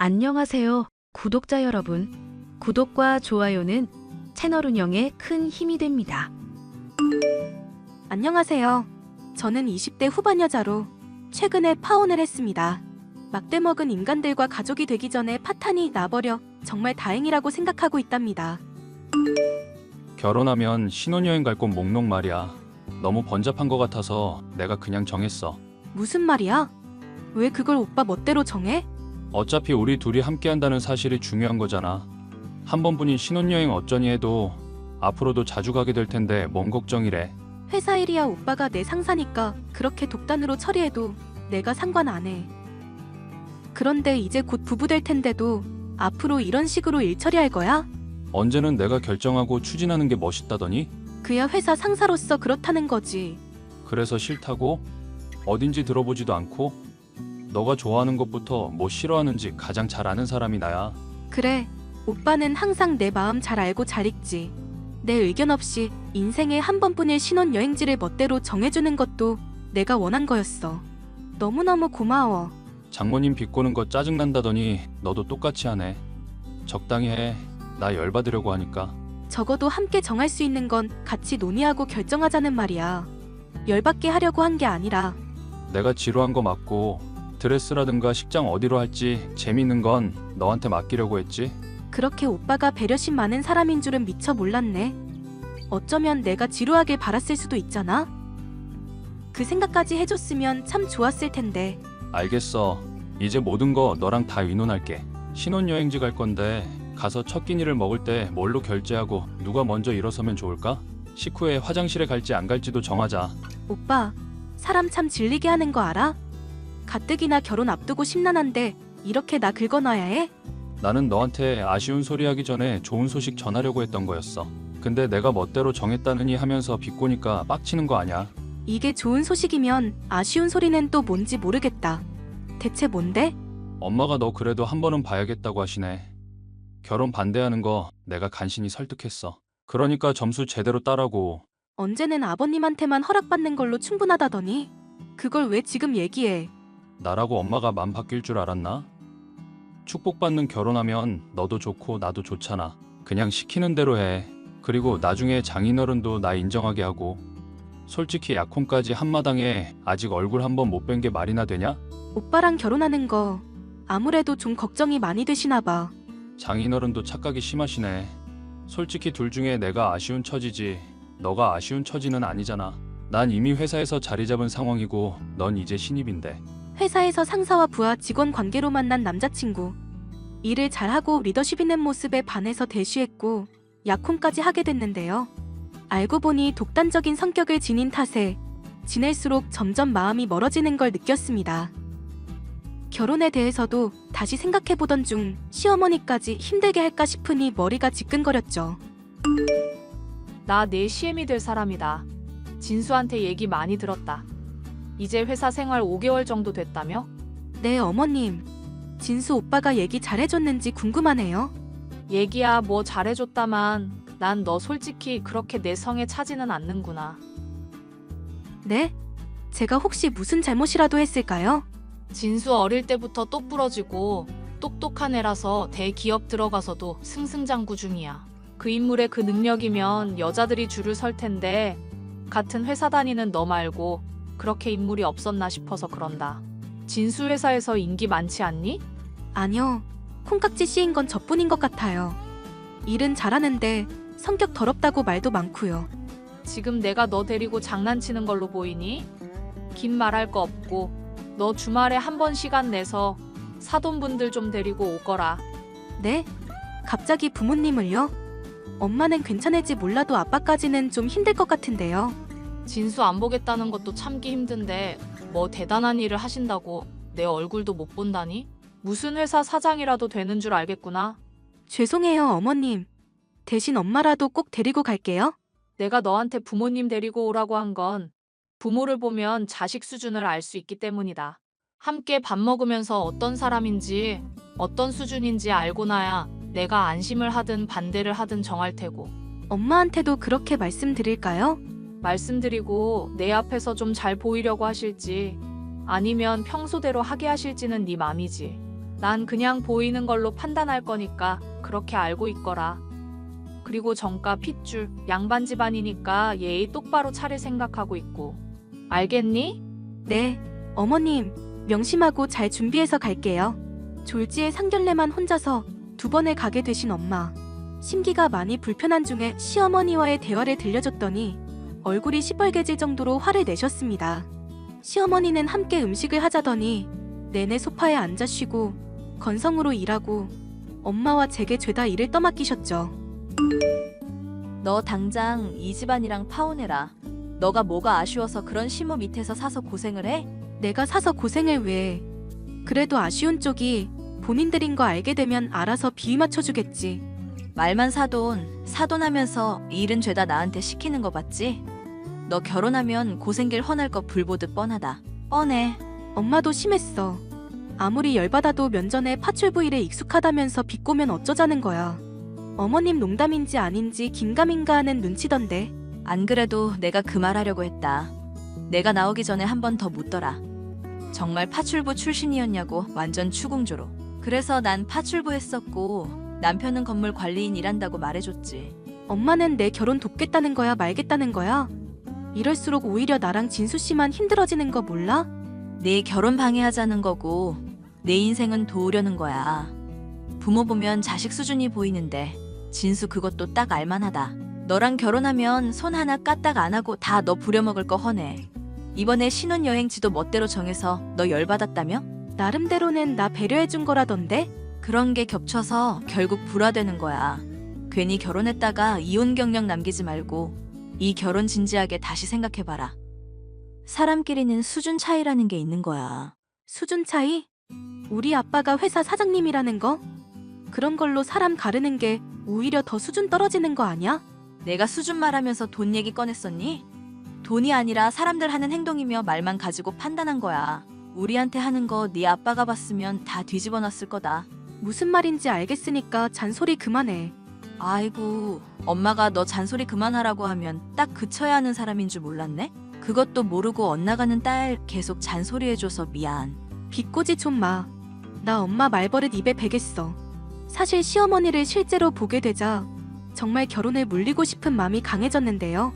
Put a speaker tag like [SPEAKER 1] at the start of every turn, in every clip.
[SPEAKER 1] 안녕하세요, 구독자 여러분. 구독과 좋아요는 채널 운영에 큰 힘이 됩니다.
[SPEAKER 2] 안녕하세요. 저는 20대 후반 여자로 최근에 파혼을 했습니다. 막대 먹은 인간들과 가족이 되기 전에 파탄이 나버려 정말 다행이라고 생각하고 있답니다.
[SPEAKER 3] 결혼하면 신혼여행 갈 곳 목록 말이야. 너무 번잡한 것 같아서 내가 그냥 정했어.
[SPEAKER 2] 무슨 말이야? 왜 그걸 오빠 멋대로 정해?
[SPEAKER 3] 어차피 우리 둘이 함께 한다는 사실이 중요한 거잖아. 한 번뿐인 신혼여행 어쩌니 해도 앞으로도 자주 가게 될 텐데 뭔 걱정이래.
[SPEAKER 2] 회사 일이야 오빠가 내 상사니까 그렇게 독단으로 처리해도 내가 상관 안 해. 그런데 이제 곧 부부 될 텐데도 앞으로 이런 식으로 일 처리할 거야?
[SPEAKER 3] 언제는 내가 결정하고 추진하는 게 멋있다더니?
[SPEAKER 2] 그야 회사 상사로서 그렇다는 거지.
[SPEAKER 3] 그래서 싫다고? 어딘지 들어보지도 않고? 너가 좋아하는 것부터 뭐 싫어하는지 가장 잘 아는 사람이 나야.
[SPEAKER 2] 그래, 오빠는 항상 내 마음 잘 알고 잘 읽지. 내 의견 없이 인생에 한 번뿐일 신혼여행지를 멋대로 정해주는 것도 내가 원한 거였어. 너무너무 고마워.
[SPEAKER 3] 장모님 비꼬는 거 짜증난다더니 너도 똑같이 하네. 적당히 해. 나 열받으려고 하니까.
[SPEAKER 2] 적어도 함께 정할 수 있는 건 같이 논의하고 결정하자는 말이야. 열받게 하려고 한 게 아니라
[SPEAKER 3] 내가 지루한 거 맞고 드레스라든가 식장 어디로 할지 재밌는 건 너한테 맡기려고 했지.
[SPEAKER 2] 그렇게 오빠가 배려심 많은 사람인 줄은 미처 몰랐네. 어쩌면 내가 지루하길 바랐을 수도 있잖아. 그 생각까지 해줬으면 참 좋았을 텐데.
[SPEAKER 3] 알겠어. 이제 모든 거 너랑 다 의논할게. 신혼여행지 갈 건데 가서 첫 끼니를 먹을 때 뭘로 결제하고 누가 먼저 일어서면 좋을까? 식후에 화장실에 갈지 안 갈지도 정하자.
[SPEAKER 2] 오빠, 사람 참 질리게 하는 거 알아? 가뜩이나 결혼 앞두고 심란한데 이렇게 나 긁어놔야 해?
[SPEAKER 3] 나는 너한테 아쉬운 소리 하기 전에 좋은 소식 전하려고 했던 거였어. 근데 내가 멋대로 정했다느니 하면서 비꼬니까 빡치는 거 아냐?
[SPEAKER 2] 이게 좋은 소식이면 아쉬운 소리는 또 뭔지 모르겠다. 대체 뭔데?
[SPEAKER 3] 엄마가 너 그래도 한 번은 봐야겠다고 하시네. 결혼 반대하는 거 내가 간신히 설득했어. 그러니까 점수 제대로 따라고.
[SPEAKER 2] 언제는 아버님한테만 허락받는 걸로 충분하다더니 그걸 왜 지금 얘기해?
[SPEAKER 3] 나라고 엄마가 맘 바뀔 줄 알았나? 축복받는 결혼하면 너도 좋고 나도 좋잖아. 그냥 시키는 대로 해. 그리고 나중에 장인어른도 나 인정하게 하고. 솔직히 약혼까지 한마당에 아직 얼굴 한번 못 뵌 게 말이나 되냐?
[SPEAKER 2] 오빠랑 결혼하는 거 아무래도 좀 걱정이 많이 되시나 봐.
[SPEAKER 3] 장인어른도 착각이 심하시네. 솔직히 둘 중에 내가 아쉬운 처지지. 너가 아쉬운 처지는 아니잖아. 난 이미 회사에서 자리 잡은 상황이고 넌 이제 신입인데.
[SPEAKER 2] 회사에서 상사와 부하 직원 관계로 만난 남자친구. 일을 잘하고 리더십 있는 모습에 반해서 대쉬했고 약혼까지 하게 됐는데요. 알고 보니 독단적인 성격을 지닌 탓에 지낼수록 점점 마음이 멀어지는 걸 느꼈습니다. 결혼에 대해서도 다시 생각해보던 중 시어머니까지 힘들게 할까 싶으니 머리가 지끈거렸죠.
[SPEAKER 4] 나내 CM이 될 사람이다. 진수한테 얘기 많이 들었다. 이제 회사 생활 5개월 정도 됐다며?
[SPEAKER 2] 네, 어머님. 진수 오빠가 얘기 잘해줬는지 궁금하네요.
[SPEAKER 4] 얘기야 뭐 잘해줬다만 난 너 솔직히 그렇게 내 성에 차지는 않는구나.
[SPEAKER 2] 네? 제가 혹시 무슨 잘못이라도 했을까요?
[SPEAKER 4] 진수 어릴 때부터 똑부러지고 똑똑한 애라서 대기업 들어가서도 승승장구 중이야. 그 인물의 그 능력이면 여자들이 줄을 설 텐데 같은 회사 다니는 너 말고 그렇게 인물이 없었나 싶어서 그런다. 진수 회사에서 인기 많지 않니?
[SPEAKER 2] 아니요. 콩깍지 씌인 건 저뿐인 것 같아요. 일은 잘하는데 성격 더럽다고 말도 많고요.
[SPEAKER 4] 지금 내가 너 데리고 장난치는 걸로 보이니? 긴 말할 거 없고 너 주말에 한 번 시간 내서 사돈분들 좀 데리고 오거라.
[SPEAKER 2] 네? 갑자기 부모님을요? 엄마는 괜찮을지 몰라도 아빠까지는 좀 힘들 것 같은데요.
[SPEAKER 4] 진수 안 보겠다는 것도 참기 힘든데 뭐 대단한 일을 하신다고 내 얼굴도 못 본다니? 무슨 회사 사장이라도 되는 줄 알겠구나.
[SPEAKER 2] 죄송해요, 어머님. 대신 엄마라도 꼭 데리고 갈게요.
[SPEAKER 4] 내가 너한테 부모님 데리고 오라고 한 건 부모를 보면 자식 수준을 알 수 있기 때문이다. 함께 밥 먹으면서 어떤 사람인지 어떤 수준인지 알고 나야 내가 안심을 하든 반대를 하든 정할 테고
[SPEAKER 2] 엄마한테도 그렇게 말씀드릴까요?
[SPEAKER 4] 말씀드리고 내 앞에서 좀 잘 보이려고 하실지 아니면 평소대로 하게 하실지는 네 맘이지. 난 그냥 보이는 걸로 판단할 거니까 그렇게 알고 있거라. 그리고 정가 핏줄, 양반 집안이니까 예의 똑바로 차릴 생각하고 있고. 알겠니?
[SPEAKER 2] 네, 어머님, 명심하고 잘 준비해서 갈게요. 졸지에 상견례만 혼자서 두 번을 가게 되신 엄마. 심기가 많이 불편한 중에 시어머니와의 대화를 들려줬더니 얼굴이 시뻘개질 정도로 화를 내셨습니다. 시어머니는 함께 음식을 하자더니 내내 소파에 앉아 쉬고 건성으로 일하고 엄마와 제게 죄다 일을 떠맡기셨죠.
[SPEAKER 5] 너 당장 이 집안이랑 파혼해라. 너가 뭐가 아쉬워서 그런 시모 밑에서 사서 고생을 해?
[SPEAKER 2] 내가 사서 고생을 왜. 그래도 아쉬운 쪽이 본인들인 거 알게 되면 알아서 비위 맞춰주겠지.
[SPEAKER 5] 말만 사돈, 사돈하면서 일은 죄다 나한테 시키는 거 봤지? 너 결혼하면 고생길 헌할 거 불보듯 뻔하다. 뻔해.
[SPEAKER 2] 엄마도 심했어. 아무리 열받아도 면전에 파출 부위를 익숙하다면서 비꼬면 어쩌자는 거야. 어머님 농담인지 아닌지 긴가민가 하는 눈치던데.
[SPEAKER 5] 안 그래도 내가 그 말 하려고 했다. 내가 나오기 전에 한 번 더 묻더라. 정말 파출부 출신이었냐고 완전 추궁조로. 그래서 난 파출부 했었고 남편은 건물 관리인 일한다고 말해줬지.
[SPEAKER 2] 엄마는 내 결혼 돕겠다는 거야 말겠다는 거야? 이럴수록 오히려 나랑 진수 씨만 힘들어지는 거 몰라?
[SPEAKER 5] 내 결혼 방해하자는 거고 내 인생은 도우려는 거야. 부모 보면 자식 수준이 보이는데 진수 그것도 딱 알만하다. 너랑 결혼하면 손 하나 까딱 안 하고 다 너 부려먹을 거 허네. 이번에 신혼여행지도 멋대로 정해서 너 열받았다며?
[SPEAKER 2] 나름대로는 나 배려해준 거라던데?
[SPEAKER 5] 그런 게 겹쳐서 결국 불화되는 거야. 괜히 결혼했다가 이혼 경력 남기지 말고 이 결혼 진지하게 다시 생각해봐라. 사람끼리는 수준 차이라는 게 있는 거야.
[SPEAKER 2] 수준 차이? 우리 아빠가 회사 사장님이라는 거? 그런 걸로 사람 가르는 게 오히려 더 수준 떨어지는 거 아니야?
[SPEAKER 5] 내가 수준 말하면서 돈 얘기 꺼냈었니? 돈이 아니라 사람들 하는 행동이며 말만 가지고 판단한 거야. 우리한테 하는 거 네 아빠가 봤으면 다 뒤집어 놨을 거다.
[SPEAKER 2] 무슨 말인지 알겠으니까 잔소리 그만해.
[SPEAKER 5] 아이고, 엄마가 너 잔소리 그만하라고 하면 딱 그쳐야 하는 사람인 줄 몰랐네? 그것도 모르고 엇나가는 딸 계속 잔소리해줘서 미안.
[SPEAKER 2] 비꼬지 좀 마. 나 엄마 말버릇 입에 베겠어. 사실 시어머니를 실제로 보게 되자 정말 결혼을 물리고 싶은 마음이 강해졌는데요.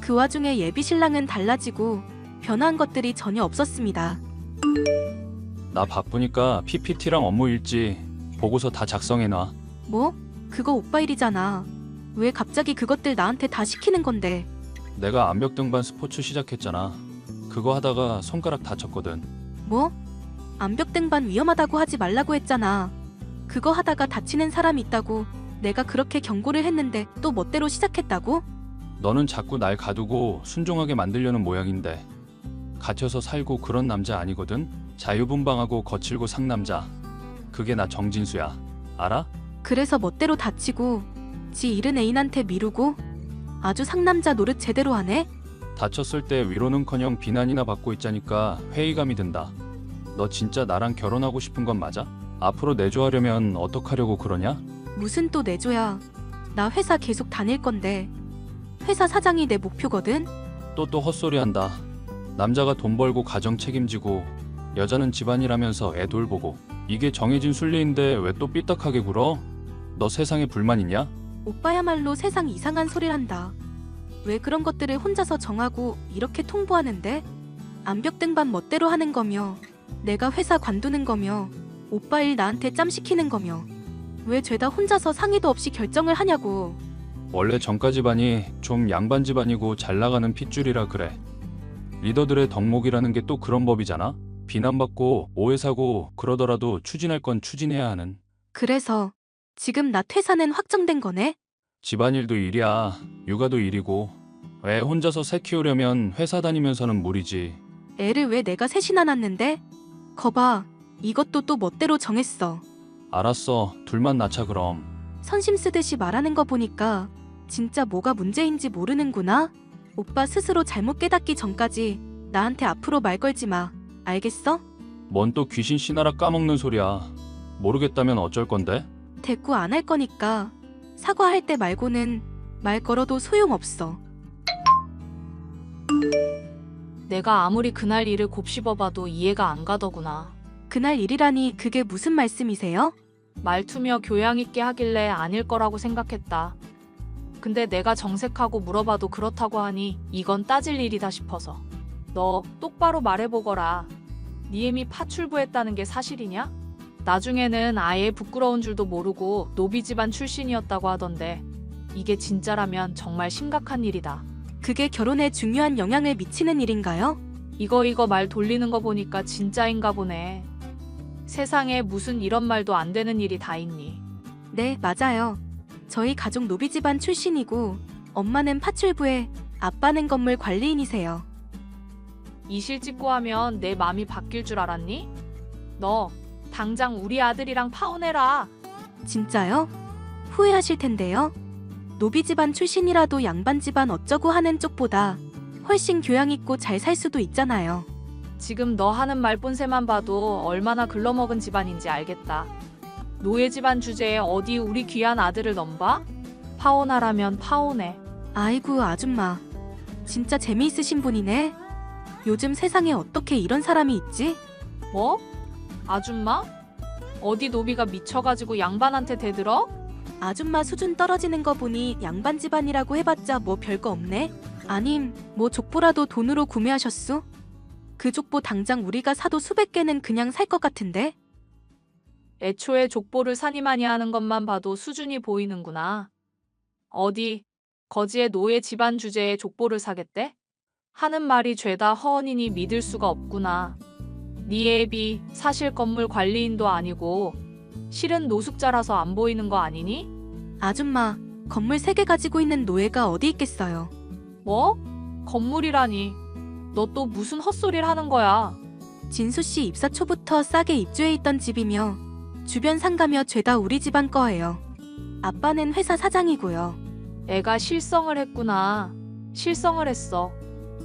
[SPEAKER 2] 그 와중에 예비 신랑은 달라지고 변화한 것들이 전혀 없었습니다.
[SPEAKER 3] 나 바쁘니까 PPT랑 업무 일지 보고서 다 작성해놔.
[SPEAKER 2] 뭐? 그거 오빠 일이잖아. 왜 갑자기 그것들 나한테 다 시키는 건데?
[SPEAKER 3] 내가 암벽 등반 스포츠 시작했잖아. 그거 하다가 손가락 다쳤거든.
[SPEAKER 2] 뭐? 암벽 등반 위험하다고 하지 말라고 했잖아. 그거 하다가 다치는 사람 있다고 내가 그렇게 경고를 했는데 또 멋대로 시작했다고?
[SPEAKER 3] 너는 자꾸 날 가두고 순종하게 만들려는 모양인데 갇혀서 살고 그런 남자 아니거든? 자유분방하고 거칠고 상남자. 그게 나 정진수야. 알아?
[SPEAKER 2] 그래서 멋대로 다치고 지 잃은 애인한테 미루고 아주 상남자 노릇 제대로 하네?
[SPEAKER 3] 다쳤을 때 위로는커녕 비난이나 받고 있자니까 회의감이 든다. 너 진짜 나랑 결혼하고 싶은 건 맞아? 앞으로 내조하려면 어떡하려고 그러냐?
[SPEAKER 2] 무슨 또 내줘야 나 회사 계속 다닐 건데 회사 사장이 내 목표거든?
[SPEAKER 3] 또 또 헛소리 한다. 남자가 돈 벌고 가정 책임지고 여자는 집안일하면서 애 돌보고 이게 정해진 순리인데 왜 또 삐딱하게 굴어? 너 세상에 불만 있냐?
[SPEAKER 2] 오빠야말로 세상 이상한 소리를 한다. 왜 그런 것들을 혼자서 정하고 이렇게 통보하는데? 암벽 등반 멋대로 하는 거며 내가 회사 관두는 거며 오빠 일 나한테 짬 시키는 거며 왜 죄다 혼자서 상의도 없이 결정을 하냐고
[SPEAKER 3] 원래 정가 집안이 좀 양반 집안이고 잘 나가는 핏줄이라 그래. 리더들의 덕목이라는 게 또 그런 법이잖아. 비난받고 오해 사고 그러더라도 추진할 건 추진해야 하는.
[SPEAKER 2] 그래서 지금 나 퇴사는 확정된 거네?
[SPEAKER 3] 집안일도 일이야. 육아도 일이고. 왜 혼자서 새 키우려면 회사 다니면서는 무리지.
[SPEAKER 2] 애를 왜 내가 셋이나 낳는데? 거봐 이것도 또 멋대로 정했어
[SPEAKER 3] 알았어. 둘만 낳자 그럼.
[SPEAKER 2] 선심 쓰듯이 말하는 거 보니까 진짜 뭐가 문제인지 모르는구나. 오빠 스스로 잘못 깨닫기 전까지 나한테 앞으로 말 걸지 마. 알겠어?
[SPEAKER 3] 뭔 또 귀신 씨나라 까먹는 소리야. 모르겠다면 어쩔 건데?
[SPEAKER 2] 대꾸 안 할 거니까 사과할 때 말고는 말 걸어도 소용없어.
[SPEAKER 4] 내가 아무리 그날 일을 곱씹어봐도 이해가 안 가더구나.
[SPEAKER 2] 그날 일이라니 그게 무슨 말씀이세요?
[SPEAKER 4] 말투며 교양 있게 하길래 아닐 거라고 생각했다. 근데 내가 정색하고 물어봐도 그렇다고 하니 이건 따질 일이다 싶어서. 너 똑바로 말해보거라. 니엠이 파출부했다는 게 사실이냐? 나중에는 아예 부끄러운 줄도 모르고 노비 집안 출신이었다고 하던데 이게 진짜라면 정말 심각한 일이다.
[SPEAKER 2] 그게 결혼에 중요한 영향을 미치는 일인가요?
[SPEAKER 4] 이거 이거 말 돌리는 거 보니까 진짜인가 보네. 세상에 무슨 이런 말도 안 되는 일이 다 있니?
[SPEAKER 2] 네, 맞아요. 저희 가족 노비 집안 출신이고 엄마는 파출부에 아빠는 건물 관리인이세요.
[SPEAKER 4] 이실 찍고 하면 내 맘이 바뀔 줄 알았니? 너 당장 우리 아들이랑 파혼해라.
[SPEAKER 2] 진짜요? 후회하실 텐데요. 노비 집안 출신이라도 양반 집안 어쩌고 하는 쪽보다 훨씬 교양 있고 잘 살 수도 있잖아요.
[SPEAKER 4] 지금 너 하는 말 본새만 봐도 얼마나 글러먹은 집안인지 알겠다. 노예 집안 주제에 어디 우리 귀한 아들을 넘봐? 파혼하라면 파혼해.
[SPEAKER 2] 아이고 아줌마 진짜 재미있으신 분이네 요즘 세상에 어떻게 이런 사람이 있지?
[SPEAKER 4] 뭐? 아줌마? 어디 노비가 미쳐가지고 양반한테 대들어?
[SPEAKER 2] 아줌마 수준 떨어지는 거 보니 양반 집안이라고 해봤자 뭐 별거 없네 아님 뭐 족보라도 돈으로 구매하셨수? 그 족보 당장 우리가 사도 수백 개는 그냥 살 것 같은데
[SPEAKER 4] 애초에 족보를 사니마니 하는 것만 봐도 수준이 보이는구나. 어디 거지의 노예 집안 주제에 족보를 사겠대? 하는 말이 죄다 허언이니 믿을 수가 없구나. 네 애비 사실 건물 관리인도 아니고 실은 노숙자라서 안 보이는 거 아니니?
[SPEAKER 2] 아줌마 건물 세 개 가지고 있는 노예가 어디 있겠어요
[SPEAKER 4] 뭐? 건물이라니. 너 또 무슨 헛소리를 하는 거야?
[SPEAKER 2] 진수 씨 입사 초부터 싸게 입주해 있던 집이며 주변 상가며 죄다 우리 집안 거예요 아빠는 회사 사장이고요
[SPEAKER 4] 애가 실성을 했구나. 실성을 했어.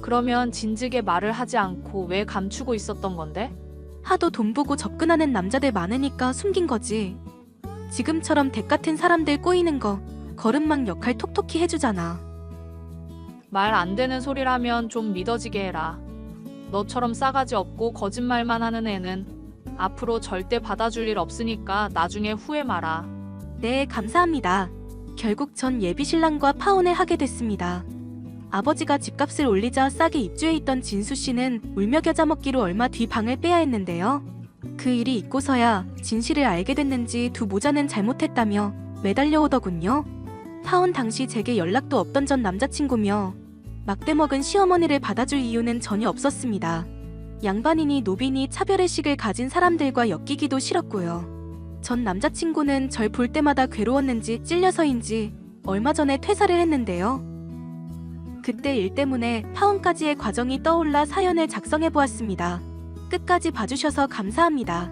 [SPEAKER 4] 그러면 진즉에 말을 하지 않고 왜 감추고 있었던 건데?
[SPEAKER 2] 하도 돈 보고 접근하는 남자들 많으니까 숨긴 거지. 지금처럼 댁 같은 사람들 꼬이는 거 거름망 역할 톡톡히 해주잖아.
[SPEAKER 4] 말 안 되는 소리라면 좀 믿어지게 해라. 너처럼 싸가지 없고 거짓말만 하는 애는 앞으로 절대 받아줄 일 없으니까 나중에 후회 마라.
[SPEAKER 2] 네, 감사합니다. 결국 전 예비 신랑과 파혼을 하게 됐습니다. 아버지가 집값을 올리자 싸게 입주해 있던 진수 씨는 울며 겨자 먹기로 얼마 뒤 방을 빼야 했는데요. 그 일이 있고서야 진실을 알게 됐는지 두 모자는 잘못했다며 매달려 오더군요. 파혼 당시 제게 연락도 없던 전 남자친구며 막대 먹은 시어머니를 받아줄 이유는 전혀 없었습니다. 양반이니 노비니 차별의식을 가진 사람들과 엮이기도 싫었고요. 전 남자친구는 절 볼 때마다 괴로웠는지 찔려서인지 얼마 전에 퇴사를 했는데요. 그때 일 때문에 파혼까지의 과정이 떠올라 사연을 작성해 보았습니다. 끝까지 봐주셔서 감사합니다.